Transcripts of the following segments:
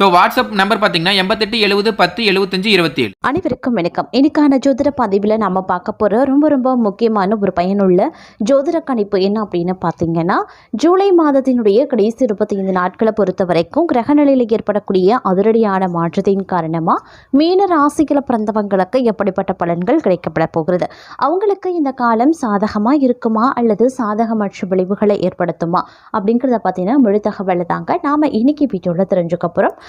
So WhatsApp number பார்த்தீங்கன்னா எண்பத்தெட்டு எழுபது பத்து எழுபத்தஞ்சு இருபத்தி ஏழு அனைவருக்கும் வணக்கம். இன்னைக்கான ஜோதிட பதிவில் நம்ம பார்க்க போகிற ரொம்ப ரொம்ப முக்கியமான ஒரு பயனுள்ள ஜோதிட கணிப்பு என்ன அப்படின்னு பார்த்தீங்கன்னா ஜூலை மாதத்தினுடைய கடைசி இருபத்தி ஐந்து நாட்களை பொறுத்த வரைக்கும் கிரகநிலையில் ஏற்படக்கூடிய அதிரடியான மாற்றத்தின் காரணமாக மீன ராசிகளை பிறந்தவங்களுக்கு எப்படிப்பட்ட பலன்கள் கிடைக்கப்பட போகிறது? அவங்களுக்கு இந்த காலம் சாதகமாக இருக்குமா? அல்லது சாதகமற்ற விளைவுகளை ஏற்படுத்துமா? அப்படிங்கிறத பார்த்தீங்கன்னா முழு தகவலை தாங்க நாம் இன்னைக்கு வீட்டோட தெரிஞ்சுக்க போகிறோம்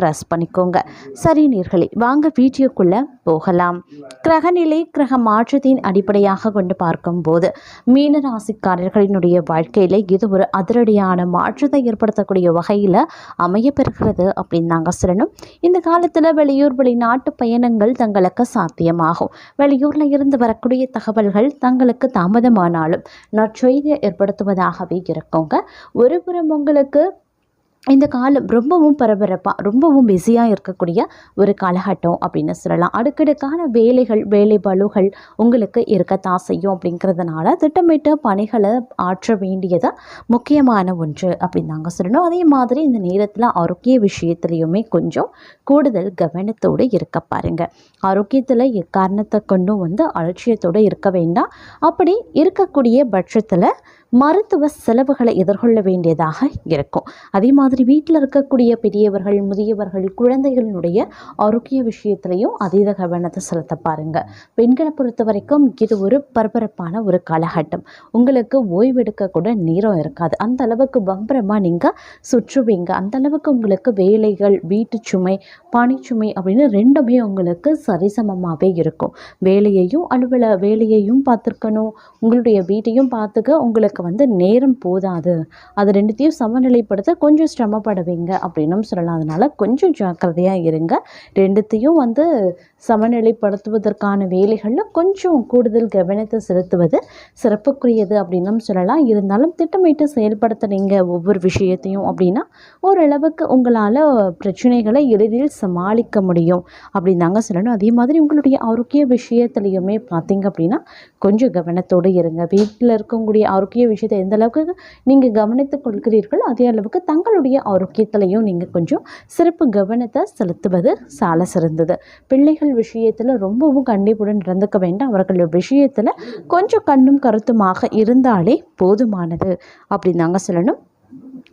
ப்ரெஸ் பண்ணிக்கோங்க. சரி நீர்களே வாங்க வீடியோக்குள்ளே போகலாம். கிரகநிலை கிரக மாற்றத்தின் அடிப்படையாக கொண்டு பார்க்கும்போது மீன ராசிக்காரர்களினுடைய வாழ்க்கையில் இது ஒரு அதிரடியான மாற்றத்தை ஏற்படுத்தக்கூடிய வகையில் அமையப்பெறுகிறது அப்படின்னு நாங்கள் சொல்லணும். இந்த காலத்தில் வெளியூர் வெளிநாட்டு பயணங்கள் தங்களுக்கு சாத்தியமாகும். வெளியூரில் இருந்து வரக்கூடிய தகவல்கள் தங்களுக்கு தாமதமானாலும் நற்செய்தியை ஏற்படுத்துவதாகவே இருக்குங்க. ஒரு புறம் உங்களுக்கு இந்த காலம் ரொம்பவும் பரபரப்பாக ரொம்பவும் பிஸியாக இருக்கக்கூடிய ஒரு காலகட்டம் அப்படின்னு சொல்லலாம். அடுக்கடுக்கான வேலைகள் வேலை பலுகள் உங்களுக்கு இருக்கத்தான் செய்யும் அப்படிங்கிறதுனால திட்டமிட்ட பணிகளை ஆற்ற வேண்டியது முக்கியமான ஒன்று அப்படின்னு நாங்கள் சொல்லணும். அதே மாதிரி இந்த நேரத்தில் ஆரோக்கிய விஷயத்துலையுமே கொஞ்சம் கூடுதல் கவனத்தோடு இருக்க பாருங்க. ஆரோக்கியத்தில் எக்காரணத்தை கொண்டும் வந்து அலட்சியத்தோடு இருக்க வேண்டாம். அப்படி இருக்கக்கூடிய பட்சத்தில் மருத்துவ செலவுகளை எதிர்கொள்ள வேண்டியதாக இருக்கும். அதே மாதிரி வீட்டில் இருக்கக்கூடிய பெரியவர்கள் முதியவர்கள் குழந்தைகளினுடைய ஆரோக்கிய விஷயத்திலையும் அதீத கவனத்தை செலுத்த பாருங்க. பெண்களை பொறுத்த வரைக்கும் இது ஒரு பரபரப்பான ஒரு காலகட்டம். உங்களுக்கு ஓய்வெடுக்க கூட நேரம் இருக்காது. அந்த அளவுக்கு பம்பரமாக நீங்கள் சுற்றுவீங்க. அந்த அளவுக்கு உங்களுக்கு வேலைகள் வீட்டு சுமை பணிச்சுமை அப்படின்னு ரெண்டுமே உங்களுக்கு சரிசமமாகவே இருக்கும். வேலையையும் அலுவல வேலையையும் பார்த்துருக்கணும். உங்களுடைய வீட்டையும் பார்த்துக்க உங்களுக்கு வந்து நேரம் போதாது. அது ரெண்டுத்தையும் சமநிலைப்படுத்த கொஞ்சம் சிரமப்படுவீங்க. அப்படின்னும் சொல்லலாம். அதனால் கொஞ்சம் ஜாக்கிரதையாக இருங்க. ரெண்டுத்தையும் வந்து சமநிலைப்படுத்துவதற்கான வேலைகளில் கொஞ்சம் கூடுதல் கவனத்தை செலுத்துவது சிறப்புக்குரியது அப்படின்னும் சொல்லலாம். இருந்தாலும் திட்டமிட்டு செயல்படுத்துனீங்க ஒவ்வொரு விஷயத்தையும் அப்படின்னா ஓரளவுக்கு உங்களால் பிரச்சனைகளை எளிதில் சமாளிக்க முடியும் அப்படின்னு தாங்க சொல்லணும். அதே மாதிரி உங்களுடைய ஆரோக்கிய விஷயத்துலையுமே பார்த்தீங்க அப்படின்னா கொஞ்சம் கவனத்தோடு இருங்க. வீட்டில் இருக்கக்கூடிய ஆரோக்கிய விஷயத்தை எந்த அளவுக்கு நீங்கள் கவனித்துக் கொள்கிறீர்களோ அதே அளவுக்கு தங்களுடைய ஆரோக்கியத்திலையும் நீங்கள் கொஞ்சம் சிறப்பு கவனத்தை செலுத்துவது சால சிறந்தது. பிள்ளைகள் விஷயத்தில் ரொம்பவும் கண்டிப்புடன் நடந்துக்க வேண்டாம். அவர்கள் விஷயத்தில் கொஞ்சம் கண்ணும் கருத்துமாக இருந்தாலே போதுமானது. அப்படின்னு தாங்க சொல்லணும்.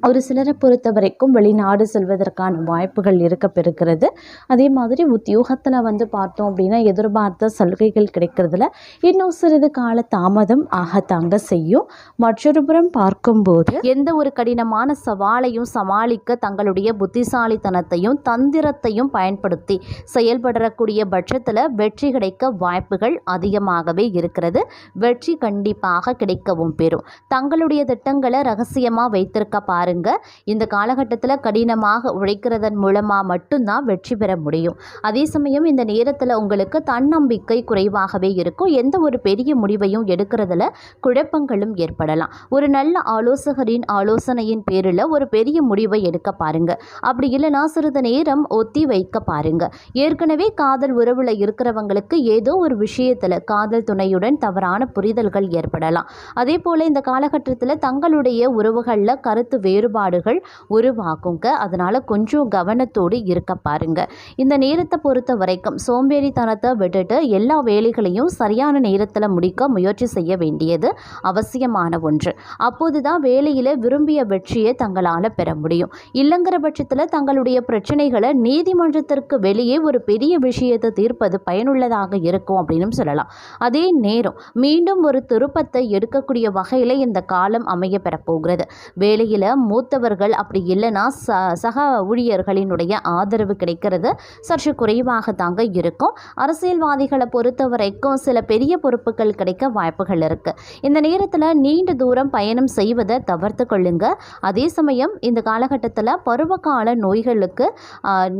ஒரு சிலரை பொறுத்த வரைக்கும் வெளிநாடு செல்வதற்கான வாய்ப்புகள் இருக்க பெறுகிறது அதே மாதிரி உத்தியோகத்தில் வந்து பார்த்தோம் அப்படின்னா எதிர்பார்த்த சலுகைகள் கிடைக்கிறதுல இன்னும் சிறிது கால தாமதம் ஆகத்தாங்க செய்யும். மற்றொரு புறம் பார்க்கும்போது எந்த ஒரு கடினமான சவாலையும் சமாளிக்க தங்களுடைய புத்திசாலித்தனத்தையும் தந்திரத்தையும் பயன்படுத்தி செயல்படக்கூடிய பட்சத்தில் வெற்றி கிடைக்க வாய்ப்புகள் அதிகமாகவே இருக்கிறது. வெற்றி கண்டிப்பாக கிடைக்கவும் பெறும். தங்களுடைய திட்டங்களை ரகசியமாக வைத்திருக்க பாருங்க. இந்த காலகட்டத்தில் கடினமாக உழைக்கிறதன் மூலமாக மட்டும்தான் வெற்றி பெற முடியும். அதே சமயம் இந்த நேரத்தில் உங்களுக்கு தன்னம்பிக்கை குறைவாகவே இருக்கும். எந்த ஒரு பெரிய முடிவையும் எடுக்கிறதுல குழப்பங்களும் ஏற்படலாம். ஒரு நல்ல ஆலோசகரின் ஆலோசனையின் பேரில் ஒரு பெரிய முடிவை எடுக்க பாருங்க. அப்படி இல்லைனா சிறிது நேரம் ஒத்தி வைக்க பாருங்க. ஏற்கனவே காதல் உறவில் இருக்கிறவங்களுக்கு ஏதோ ஒரு விஷயத்தில் காதல் துணையுடன் தவறான புரிதல்கள் ஏற்படலாம். அதே போல் இந்த காலகட்டத்தில் தங்களுடைய உறவுகளில் கருத்து வேறுபாடுகள் உருவாகுங்க. அதனால் கொஞ்சம் கவனத்தோடு இருக்க பாருங்க. இந்த நேரத்தை பொறுத்த வரைக்கும் சோம்பேறித்தனத்தை விட்டுட்டு எல்லா வேலைகளையும் சரியான நேரத்தில் முடிக்க முயற்சி செய்ய வேண்டியது அவசியமான ஒன்று. அப்போது தான் வேலையில் விரும்பிய வெற்றியை தங்களால் பெற முடியும். இல்லைங்கிற பட்சத்தில் தங்களுடைய பிரச்சனைகளை நீதிமன்றத்திற்கு வெளியே ஒரு பெரிய விஷயத்தை தீர்ப்பது பயனுள்ளதாக இருக்கும் அப்படின்னு சொல்லலாம். அதே நேரம் மீண்டும் ஒரு திருப்பத்தை எடுக்கக்கூடிய வகையில் இந்த காலம் அமைய பெறப்போகிறது. வேலையில் மூத்தவர்கள் அப்படி இல்லைன்னா ச சக ஊழியர்களினுடைய ஆதரவு கிடைக்கிறது. சற்று குறைவாக தாங்க இருக்கும். அரசியல்வாதிகளை பொறுத்த வரைக்கும் சில பெரிய பொறுப்புகள் கிடைக்க வாய்ப்புகள் இருக்குது இந்த நேரத்தில் நீண்ட தூரம் பயணம் செய்வதை தவிர்த்து கொள்ளுங்க. அதே சமயம் இந்த காலகட்டத்தில் பருவகால நோய்களுக்கு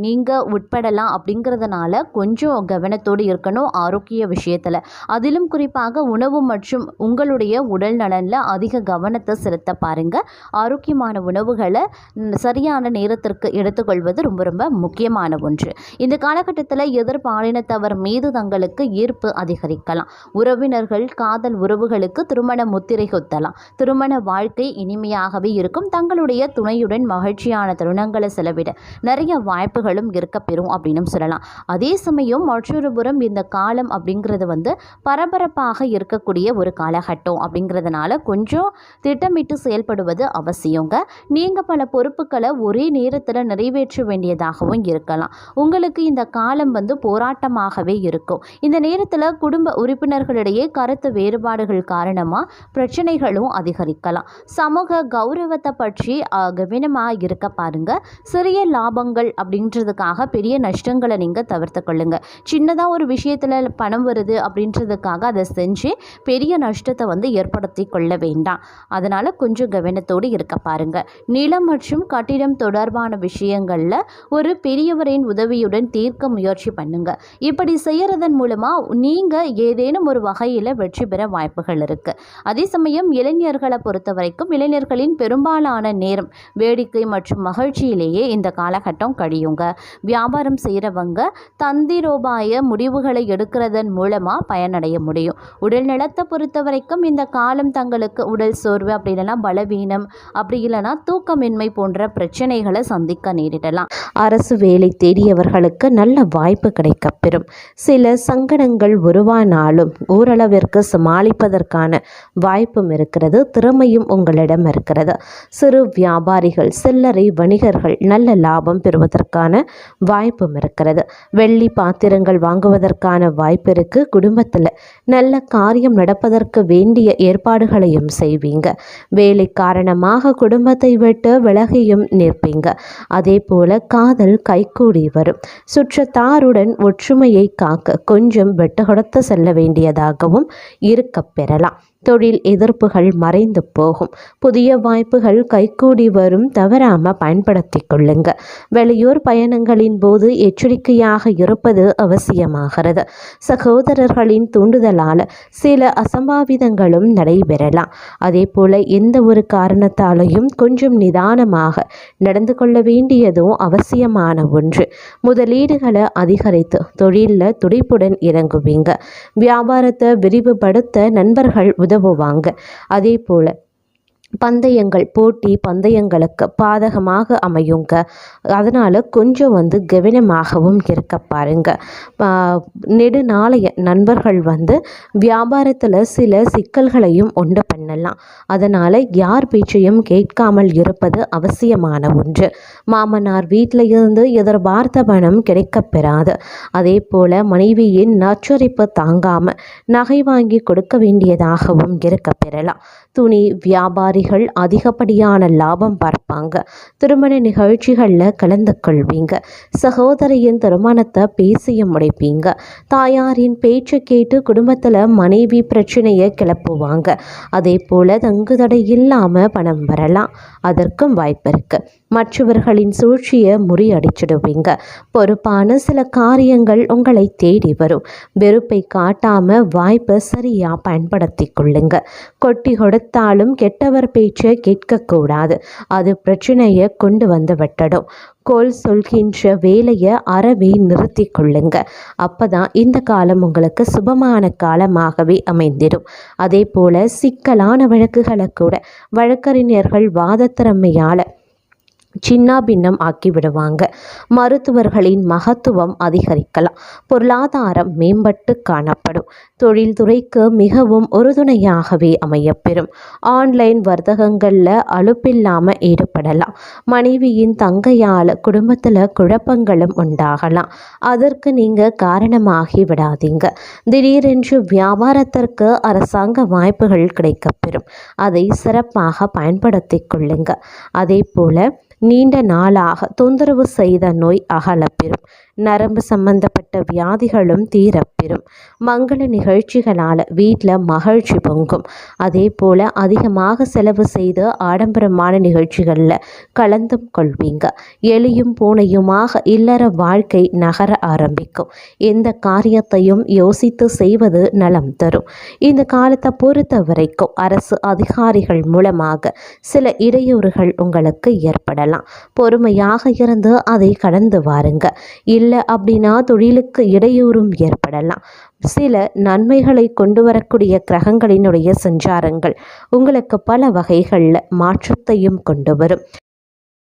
நீங்கள் உட்படலாம் அப்படிங்கிறதுனால கொஞ்சம் கவனத்தோடு இருக்கணும் ஆரோக்கிய விஷயத்தில். அதிலும் குறிப்பாக உணவு மற்றும் உங்களுடைய உடல் நலனில் அதிக கவனத்தை செலுத்த பாருங்கள் ஆரோக்கியமான உணவுகளை சரியான நேரத்திற்கு எடுத்துக்கொள்வது ரொம்ப ரொம்ப முக்கியமான ஒன்று. இந்த காலகட்டத்தில் எதிர்பாலினத்தவர் மீது தங்களுக்கு ஈர்ப்பு அதிகரிக்கலாம். உறவினர்கள் காதல் உறவுகளுக்கு திருமண முத்திரை குத்தலாம். திருமண வாழ்க்கை இனிமையாகவே இருக்கும். தங்களுடைய துணையுடன் மகிழ்ச்சியான தருணங்களை செலவிட நிறைய வாய்ப்புகளும் இருக்க பெறும் அப்படின்னு சொல்லலாம். அதே சமயம் மற்றொரு புறம் இந்த காலம் அப்படிங்கிறது வந்து பரபரப்பாக இருக்கக்கூடிய ஒரு காலகட்டம் அப்படிங்கிறதுனால கொஞ்சம் திட்டமிட்டு செயல்படுவது அவசியங்க. நீங்கள் பல பொறுப்புகளை ஒரே நேரத்தில் நிறைவேற்ற வேண்டியதாகவும் இருக்கலாம். உங்களுக்கு இந்த காலம் வந்து போராட்டமாகவே இருக்கும். இந்த நேரத்தில் குடும்ப உறுப்பினர்களிடையே கருத்து வேறுபாடுகள் காரணமாக பிரச்சனைகளும் அதிகரிக்கலாம். சமூக கௌரவத்தை பற்றி கவனமாக இருக்க பாருங்க. சிறிய லாபங்கள் அப்படின்றதுக்காக பெரிய நஷ்டங்களை நீங்கள் தவிர்த்து கொள்ளுங்கள் சின்னதாக ஒரு விஷயத்தில் பணம் வருது அப்படின்றதுக்காக அதை செஞ்சு பெரிய நஷ்டத்தை வந்து ஏற்படுத்தி கொள்ள வேண்டாம். அதனால் கொஞ்சம் கவனத்தோடு இருக்க பாருங்கள் நிலம் மற்றும் கட்டிடம் தொடர்பான விஷயங்களில் ஒரு பெரியவரின் உதவியுடன் தீர்க்க முயற்சி பண்ணுங்க. இப்படி செய்யறதன் மூலமாக நீங்கள் ஏதேனும் ஒரு வகையில் வெற்றி பெற வாய்ப்புகள் இருக்குது அதே சமயம் இளைஞர்களை பொறுத்த வரைக்கும் இளைஞர்களின் பெரும்பாலான நேரம் வேடிக்கை மற்றும் மகிழ்ச்சியிலேயே இந்த காலகட்டம் கழியுங்க. வியாபாரம் செய்கிறவங்க தந்திரோபாய முடிவுகளை எடுக்கிறதன் மூலமாக பயனடைய முடியும். உடல் நலத்தை பொறுத்த வரைக்கும் இந்த காலம் தங்களுக்கு உடல் சோர்வு அப்படி இல்லைன்னா பலவீனம் அப்படி இல்லைன்னா தூக்கமின்மை போன்ற பிரச்சனைகளை சந்திக்க நேரிடலாம். அரசு வேலை தேடியவர்களுக்கு நல்ல வாய்ப்பு கிடைக்கப்பெறும். சில சங்கடங்கள் உருவானாலும் ஓரளவிற்கு சமாளிப்பதற்கான வாய்ப்பும் இருக்கிறது திறமையும் உங்களிடம் இருக்கிறது. சிறு வியாபாரிகள் சில்லறை வணிகர்கள் நல்ல லாபம் பெறுவதற்கான வாய்ப்பும் இருக்கிறது. வெள்ளி பாத்திரங்கள் வாங்குவதற்கான வாய்ப்பு இருக்கு. குடும்பத்தில் நல்ல காரியம் நடப்பதற்கு வேண்டிய ஏற்பாடுகளையும் செய்வீங்க. வேலை காரணமாக குடும்பத்தை விட்டு விலகியும் நிற்பீங்க. அதே போல காதல் கைகூடி வரும். சுற்றத்தாருடன் ஒற்றுமையை காக்க கொஞ்சம் விட்டு கொடுத்து செல்ல வேண்டியதாகவும் இருக்கப் பெறலாம். தொழில் எதிர்ப்புகள் மறைந்து போகும். புதிய வாய்ப்புகள் கைகூடி வரும். தவறாம பயன்படுத்தி கொள்ளுங்க. வெளியூர் பயணங்களின் போது எச்சரிக்கையாக இருப்பது அவசியமாகிறது. சகோதரர்களின் தூண்டுதலால் சில அசம்பாவிதங்களும் நடைபெறலாம். அதே போல எந்த ஒரு காரணத்தாலையும் கொஞ்சம் நிதானமாக நடந்து கொள்ள வேண்டியதும் அவசியமான ஒன்று. முதலீடுகளை அதிகரித்து தொழிலில் துடிப்புடன் இறங்குவீங்க. வியாபாரத்தை விரிவுபடுத்த நண்பர்கள் உதவ உதவுவாங்க அதே போல் பந்தயங்கள் போட்டி பந்தயங்களுக்கு பாதகமாக அமையுங்க. அதனால் கொஞ்சம் வந்து கவனமாகவும் இருக்க பாருங்க. நெடுநாளைய நண்பர்கள் வந்து வியாபாரத்தில் சில சிக்கல்களையும் உண்டு பண்ணலாம். அதனால் யார் பேச்சையும் கேட்காமல் இருப்பது அவசியமான ஒன்று. மாமனார் வீட்டில் இருந்து எதிர்பார்த்த பணம் கிடைக்கப் பெறாது அதே போல் மனைவியின் நச்சரிப்பு தாங்காமல் நகை வாங்கி கொடுக்க வேண்டியதாகவும் இருக்க பெறலாம் துணி வியாபாரிகள் அதிகப்படியான லாபம் பார்ப்பாங்க. திருமண நிகழ்ச்சிகளில் கலந்து கொள்வீங்க. சகோதரியின் திருமணத்தை பேசிய முடிப்பீங்க. தாயாரின் பேச்சு கேட்டு குடும்பத்தில் மனைவி பிரச்சனையை கிளப்புவாங்க. அதே போல் தங்குதடை இல்லாமல் பணம் வரலாம். அதற்கும் வாய்ப்பு இருக்குது மற்றவர்களின் சூழ்ச்சியை முறியடிச்சிடுவீங்க. பொறுப்பான சில காரியங்கள் உங்களை தேடி வரும். வெறுப்பை காட்டாமல் வாய்ப்பை சரியாக பயன்படுத்தி கொள்ளுங்க. கொட்டி கொடுத்தாலும் கெட்டவர் பேச்சை கேட்கக்கூடாது. அது பிரச்சனையை கொண்டு வந்து விட்டடும். கோல் சொல்கின்ற வேலையை அறவே நிறுத்தி கொள்ளுங்க. அப்பதான் இந்த காலம் உங்களுக்கு சுபமான காலமாகவே அமைந்திடும் அதே போல சிக்கலான வழக்குகளை கூட வழக்கறிஞர்கள் வாதத்திறமையால் சின்ன பின்னம் ஆக்கிவிடுவாங்க மருத்துவர்களின் மகத்துவம் அதிகரிக்கலாம். பொருளாதாரம் மேம்பட்டு காணப்படும். தொழில்துறைக்கு மிகவும் உறுதுணையாகவே அமையப்பெறும். ஆன்லைன் வர்த்தகங்களில் அலுப்பில்லாமல் ஈடுபடலாம். மனைவியின் தங்கையால் குடும்பத்தில் குழப்பங்களும் உண்டாகலாம். அதற்கு நீங்கள் காரணமாகி விடாதீங்க. திடீரென்று வியாபாரத்திற்கு அரசாங்க வாய்ப்புகள் கிடைக்கப்பெறும். அதை சிறப்பாக பயன்படுத்திக் கொள்ளுங்க. அதே போல் நீண்ட நாளாக தொந்தரவு செய்த நோய் அகலப்பெறும். நரம்பு சம்பந்தப்பட்ட வியாதிகளும் தீரப்பெறும். மங்கள நிகழ்ச்சிகளால் வீட்டில் மகிழ்ச்சி பொங்கும். அதே போல் அதிகமாக செலவு செய்து ஆடம்பரமான நிகழ்ச்சிகளில் கலந்து கொள்வீங்க. எலியும் பூனையுமாக இல்லற வாழ்க்கை நகர ஆரம்பிக்கும். எந்த காரியத்தையும் யோசித்து செய்வது நலம் தரும். இந்த காலத்தை பொறுத்த வரைக்கும் அரசு அதிகாரிகள் மூலமாக சில இடையூறுகள் உங்களுக்கு ஏற்படலாம். பொறுமையாக இருந்து அதை கடந்து வாருங்க. இல்லை அப்படின்னா தொழிலுக்கு இடையூறும் ஏற்படலாம். சில நன்மைகளை கொண்டு வரக்கூடிய கிரகங்களினுடைய சஞ்சாரங்கள் உங்களுக்கு பல வகைகளில் மாற்றத்தையும் கொண்டு வரும்.